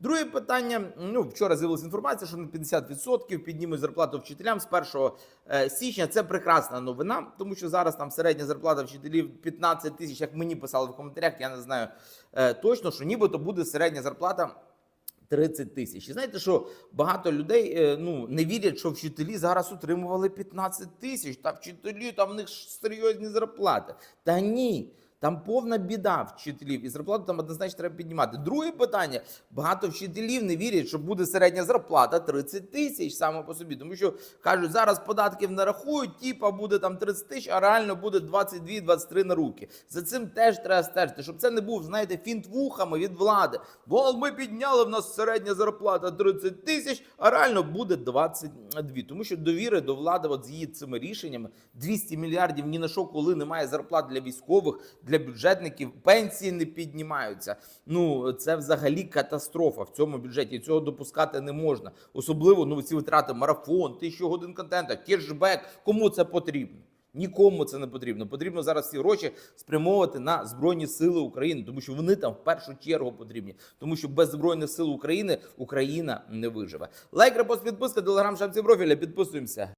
Друге питання. Ну вчора з'явилася інформація, що на 50% піднімуть зарплату вчителям з 1 е, січня. Це прекрасна новина, тому що зараз там середня зарплата вчителів 15 тисяч, як мені писали в коментарях. Я не знаю е, точно, що нібито буде середня зарплата. 30 тисяч. І знаєте, що багато людей е, ну не вірять, що вчителі зараз отримували 15 тисяч. Та вчителі там в них серйозні зарплати. Та ні. Там повна біда вчителів, і зарплату там однозначно треба піднімати. Друге питання: багато вчителів не вірять, що буде середня зарплата 30 тисяч саме по собі. Тому що кажуть, зараз податків нарахують, типа буде там 30 тисяч, а реально буде 22-23 на руки. За цим теж треба стежити, щоб це не був, знаєте, фінт вухами від влади. Бо ми підняли в нас середня зарплата 30 тисяч, а реально буде 22. Тому що довіри до влади, от з її цими рішеннями, 200 мільярдів ні на що, коли немає зарплат для військових, для бюджетників, пенсії не піднімаються. Ну це взагалі катастрофа в цьому бюджеті. Цього допускати не можна. Особливо ну ці витрати марафон, тисячу годин контенту, кешбек. Кому це потрібно? Нікому це не потрібно. Потрібно зараз ці гроші спрямовувати на збройні сили України, тому що вони там в першу чергу потрібні. Тому що без збройних сил України Україна не виживе. Лайк, репост, підписка, телеграм, шапці профіля. Підписуємося.